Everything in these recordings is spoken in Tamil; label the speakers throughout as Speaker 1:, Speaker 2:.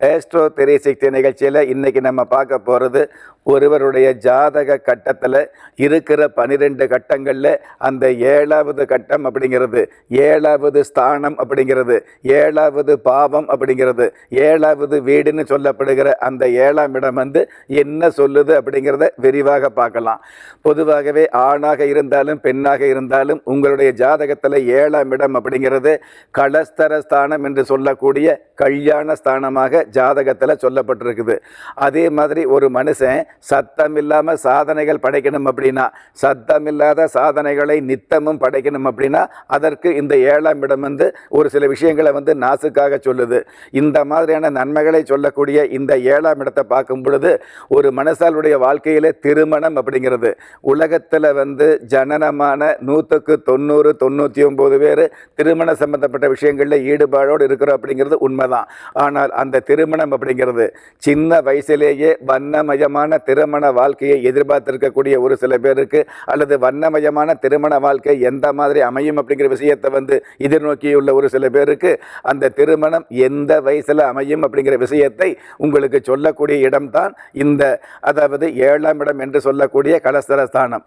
Speaker 1: Astro three நிகழ்ச்சியில் இன்றைக்கி நம்ம பார்க்க போகிறது ஒருவருடைய ஜாதக கட்டத்தில் இருக்கிற பனிரெண்டு கட்டங்களில் அந்த ஏழாவது கட்டம் அப்படிங்கிறது ஏழாவது ஸ்தானம் அப்படிங்கிறது ஏழாவது பாவம் அப்படிங்கிறது ஏழாவது வீடுன்னு சொல்லப்படுகிற அந்த ஏழாம் இடம் வந்து என்ன சொல்லுது அப்படிங்கிறத விரிவாக பார்க்கலாம். பொதுவாகவே ஆணாக இருந்தாலும் பெண்ணாக இருந்தாலும் உங்களுடைய ஜாதகத்தில் ஏழாம் இடம் அப்படிங்கிறது களஸ்தர ஸ்தானம் என்று சொல்லக்கூடிய கல்யாண ஸ்தானமாக ஜாதகத்தில் சொல்லப்பட்டிருக்குது. அதே மாதிரி ஒரு மனுஷன் சத்தம் இல்லாமல் சாதனைகள் படைக்கணும் அப்படின்னா சத்தம் இல்லாத சாதனைகளை நித்தமும் படைக்கணும் அப்படின்னா அதற்கு இந்த ஏழாம் இடம் வந்து ஒரு சில விஷயங்களை வந்து நாசுக்காக சொல்லுது. இந்த மாதிரியான நன்மைகளை சொல்லக்கூடிய இந்த ஏழாம் இடத்தை பார்க்கும் பொழுது ஒரு மனுஷாளுடைய வாழ்க்கையில் திருமணம் அப்படிங்கிறது. உலகத்தில் வந்து ஜனனமான நூற்றுக்கு தொண்ணூறு தொண்ணூற்றி ஒம்பது பேர் திருமண சம்பந்தப்பட்ட விஷயங்களில் ஈடுபாடோடு இருக்கிறோம் அப்படிங்கிறது உண்மைதான். ஆனால் அந்த திருமணம் அப்படிங்கிறது சின்ன வயசிலேயே வண்ணமயமான திருமண வாழ்க்கையை எதிர்பார்த்திருக்கக்கூடிய ஒரு சில பேருக்கு அல்லது வண்ணமயமான திருமண வாழ்க்கை எந்த மாதிரி அமையும் அப்படிங்கிற விஷயத்தை வந்து எதிர்நோக்கியுள்ள ஒரு சில பேருக்கு அந்த திருமணம் எந்த வயசில் அமையும் அப்படிங்கிற விஷயத்தை உங்களுக்கு சொல்லக்கூடிய இடம்தான் இந்த அதாவது ஏழாம் இடம் என்று சொல்லக்கூடிய கலஸ்தலஸ்தானம்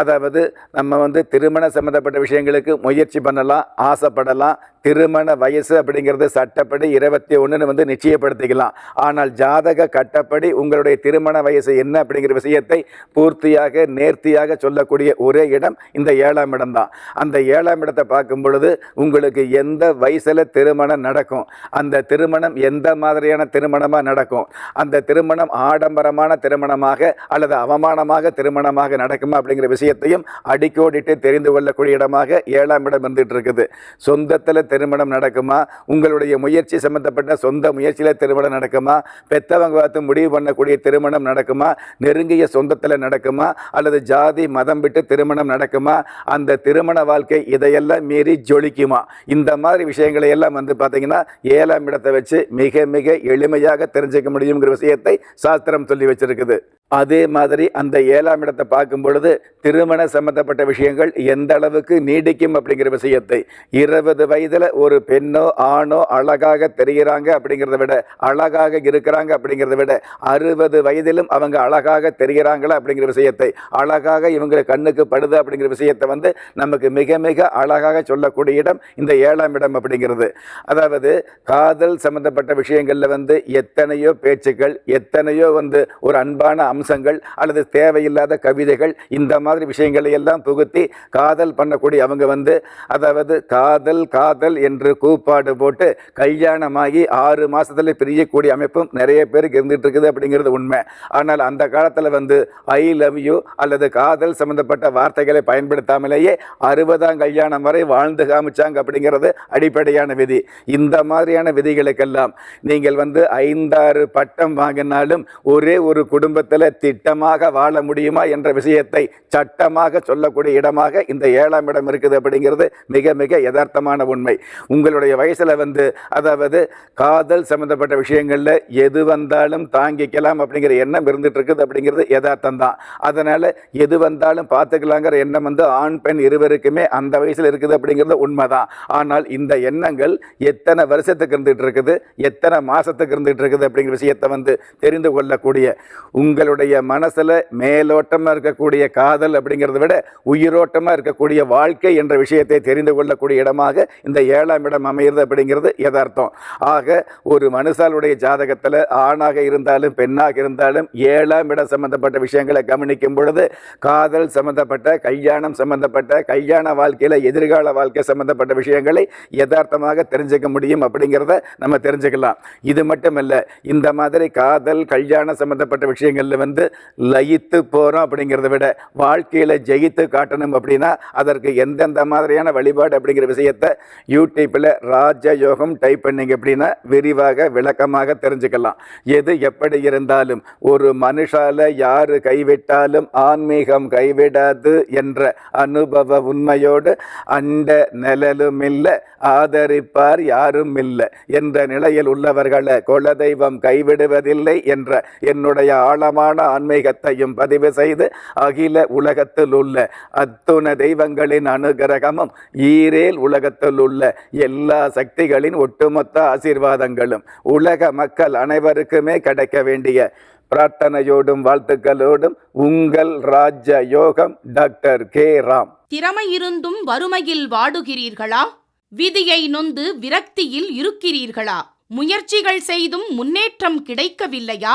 Speaker 1: அதாவது நம்ம வந்து திருமண சம்மந்தப்பட்ட விஷயங்களுக்கு முயற்சி பண்ணலாம் ஆசைப்படலாம். திருமண வயசு அப்படிங்கிறது சட்டப்படி இருபத்தி ஒன்றுன்னு வந்து நிச்சயப்படுத்திக்கலாம். ஆனால் ஜாதக கட்டப்படி உங்களுடைய திருமண வயசு என்ன அப்படிங்கிற விஷயத்தை பூர்த்தியாக நேர்த்தியாக சொல்லக்கூடிய ஒரே இடம் இந்த ஏழாம் இடம் தான். அந்த ஏழாம் இடத்தை பார்க்கும் பொழுது உங்களுக்கு எந்த வயசில் திருமணம் நடக்கும் அந்த திருமணம் எந்த மாதிரியான திருமணமாக நடக்கும் அந்த திருமணம் ஆடம்பரமான திருமணமாக அல்லது அவமானமாக திருமணமாக நடக்குமா அப்படிங்கிற விஷயம் விஷயத்தையும் அடிக்கோடிட்டு தெரிந்து கொள்ளக்கூடிய இடமாக ஏழாம் இடம் இருந்துட்டு இருக்குது சொந்தத்தில் திருமணம் நடக்குமா? உங்களுடைய முயற்சி சம்பந்தப்பட்ட சொந்த முயற்சியில் திருமணம் நடக்குமா? பெத்தவங்க பார்த்து முடிவு பண்ணக்கூடிய திருமணம் நடக்குமா? நெருங்கிய சொந்தத்தில் நடக்குமா? அல்லது ஜாதி மதம் விட்டு திருமணம் நடக்குமா? அந்த திருமண வாழ்க்கை இதையெல்லாம் மீறி ஜொலிக்குமா? இந்த மாதிரி விஷயங்களை எல்லாம் வந்து பார்த்தீங்கன்னா ஏழாம் இடத்தை வச்சு மிக மிக எளிமையாக தெரிஞ்சுக்க முடியுங்கிற விஷயத்தை சாஸ்திரம் சொல்லி வச்சிருக்குது. அதே மாதிரி அந்த ஏழாம் இடத்தை பார்க்கும் பொழுது திருமண சம்பந்தப்பட்ட விஷயங்கள் எந்த அளவுக்கு நீடிக்கும் அப்படிங்கிற விஷயத்தை இருபது வயதில் ஒரு பெண்ணோ ஆணோ அழகாக தெரிகிறாங்க அப்படிங்கிறத விட அழகாக இருக்கிறாங்க அப்படிங்கிறத விட அறுபது வயதிலும் அவங்க அழகாக தெரிகிறாங்களா அப்படிங்கிற விஷயத்தை அழகாக இவங்க கண்ணுக்கு படுது அப்படிங்கிற விஷயத்தை வந்து நமக்கு மிக மிக அழகாக சொல்லக்கூடிய இடம் இந்த ஏழாம் இடம் அப்படிங்கிறது. அதாவது காதல் சம்பந்தப்பட்ட விஷயங்களில் வந்து எத்தனையோ பேச்சுக்கள் எத்தனையோ வந்து ஒரு அன்பான அம்சங்கள் அல்லது தேவையில்லாத கவிதைகள் இந்த மாதிரி விஷயங்களை எல்லாம் புகுத்தி காதல் பண்ணக்கூடிய அவங்க வந்து அதாவது காதல் காதல் என்று கூப்பாடு போட்டு கல்யாணமாகி ஆறு மாதத்தில் பிரியக்கூடிய அமைப்பும் நிறைய பேருக்கு இருந்துகிட்டு இருக்குது அப்படிங்கிறது உண்மை. ஆனால் அந்த காலத்தில் வந்து ஐ லவ் யூ அல்லது காதல் சம்பந்தப்பட்ட வார்த்தைகளை பயன்படுத்தாமலேயே அறுபதாம் கல்யாணம் வரை வாழ்ந்து காமிச்சாங்க அப்படிங்கிறது அடிப்படையான விதி. இந்த மாதிரியான விதிகளுக்கெல்லாம் நீங்கள் வந்து ஐந்தாறு பட்டம் வாங்கினாலும் ஒரே ஒரு குடும்பத்தில் திட்டமாக வாழ முடியுமா என்ற விஷயத்தை சட்டமாக சொல்லக்கூடிய இடமாக இந்த ஏழாம் இடம் இருக்குது அப்படிங்கிறது மிக மிக யதார்த்தமான உண்மை. உங்களுடைய வயசில் வந்து அதாவது காதல் சம்பந்தப்பட்ட விஷயங்களில் எது வந்தாலும் தாங்கிக்கலாம் அப்படிங்கிற எண்ணம் இருந்துட்டு இருக்குது அப்படிங்கிறது யதார்த்தம் தான் அதனால் எது வந்தாலும் பார்த்துக்கலாங்கிற எண்ணம் வந்து ஆண் பெண் இருவருக்குமே அந்த வயசில் இருக்குது அப்படிங்கிறது உண்மைதான். ஆனால் இந்த எண்ணங்கள் எத்தனை வருஷத்துக்கு இருந்துட்டு இருக்குது எத்தனை மாதத்துக்கு இருந்துட்டு இருக்குது அப்படிங்கிற விஷயத்தை வந்து தெரிந்து கொள்ளக்கூடிய உங்களுடைய மனசில் மேலோட்டமாக இருக்கக்கூடிய காதல் அப்படிங்கிறத விட உயிரோட்டமாக இருக்கக்கூடிய வாழ்க்கை என்ற விஷயத்தை தெரிந்து கொள்ளக்கூடிய இடமாக இந்த ஏழாம் இடம் அமையிறது அப்படிங்கிறது யதார்த்தம். ஆக ஒரு மனுஷாலுடைய ஜாதகத்தில் ஆணாக இருந்தாலும் பெண்ணாக இருந்தாலும் ஏழாம் இடம் சம்பந்தப்பட்ட விஷயங்களை கவனிக்கும் பொழுது காதல் சம்பந்தப்பட்ட கல்யாணம் சம்பந்தப்பட்ட கல்யாண வாழ்க்கையில் எதிர்கால வாழ்க்கை சம்பந்தப்பட்ட விஷயங்களை யதார்த்தமாக தெரிஞ்சுக்க முடியும் அப்படிங்கிறத நம்ம தெரிஞ்சுக்கலாம். இது மட்டுமல்ல இந்த மாதிரி காதல் கல்யாணம் சம்பந்தப்பட்ட விஷயங்களில் வந்து லயித்து போகிறோம் அப்படிங்கிறத விட வாழ்க்கையில் ஜெயித்து காட்டணும் அப்படின்னா அதற்கு எந்தெந்த மாதிரியான வழிபாடு அப்படிங்கிற விஷயத்தை யூடியூப்பில் ராஜயோகம் டைப் பண்ணிங்க அப்படின்னா விரிவாக விளக்கமாக தெரிஞ்சுக்கலாம். எது எப்படி இருந்தாலும் ஒரு மனுஷால யார் கைவிட்டாலும் ஆன்மீகம் கைவிடாது என்ற அனுபவ உண்மையோடு அண்ட நிழலும் இல்லை ஆதரிப்பார் யாரும் இல்லை என்ற நிலையில் உள்ளவர்களை குலதெய்வம் கைவிடுவதில்லை என்ற என்னுடைய ஆழமான ஆன்மீகத்தையும் பதிவு செய்து அகில உலகத்தில் உள்ள அத்துண தெய்வங்களின் அனுகிரகமும் ஈரேல் உலகத்தில் உள்ள எல்லா சக்திகளின் ஒட்டுமொத்த ஆசீர்வாதங்களும் உலக மக்கள் அனைவருக்குமே கிடைக்க வேண்டிய பிரார்த்தனையோடும் வாழ்த்துக்களோடும் உங்கள் ராஜ யோகம் டாக்டர் கே ராம்.
Speaker 2: திறமை இருந்தும் வறுமையில் வாடுகிறீர்களா? விதியை நொந்து விரக்தியில் இருக்கிறீர்களா? முயற்சிகள் செய்தும் முன்னேற்றம் கிடைக்கவில்லையா?